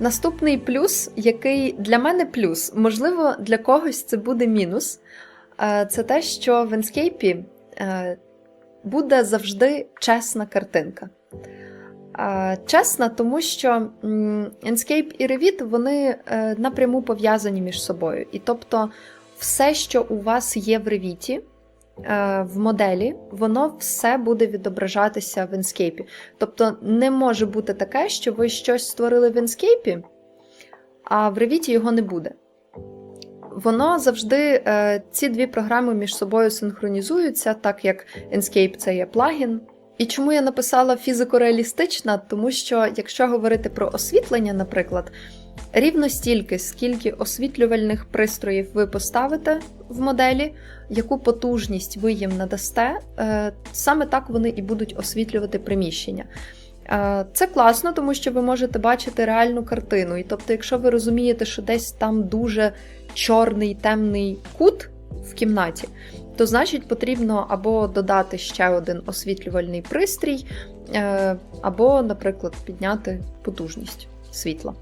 Наступний плюс, який для мене плюс, можливо, для когось це буде мінус, е, це те, що в Enscape е, буде завжди чесна картинка. Е, Чесна, тому що Enscape і Revit вони напряму пов'язані між собою. І тобто, все, що у вас є в Revit, в моделі, воно все буде відображатися в інскейпі. Тобто не може бути таке, що ви щось створили в інскейпі, а в ревіті його не буде. Воно завжди, е, ці дві програми між собою синхронізуються, так як Enscape це є плагін. І чому я написала фізико-реалістична? Тому що, якщо говорити про освітлення, наприклад, рівно стільки, скільки освітлювальних пристроїв ви поставите в моделі, яку потужність ви їм надасте, е, саме так вони і будуть освітлювати приміщення. Е, Це класно, тому що ви можете бачити реальну картину. І тобто, якщо ви розумієте, що десь там дуже чорний темний кут в кімнаті, то значить потрібно або додати ще один освітлювальний пристрій, е, або, наприклад, підняти потужність світла.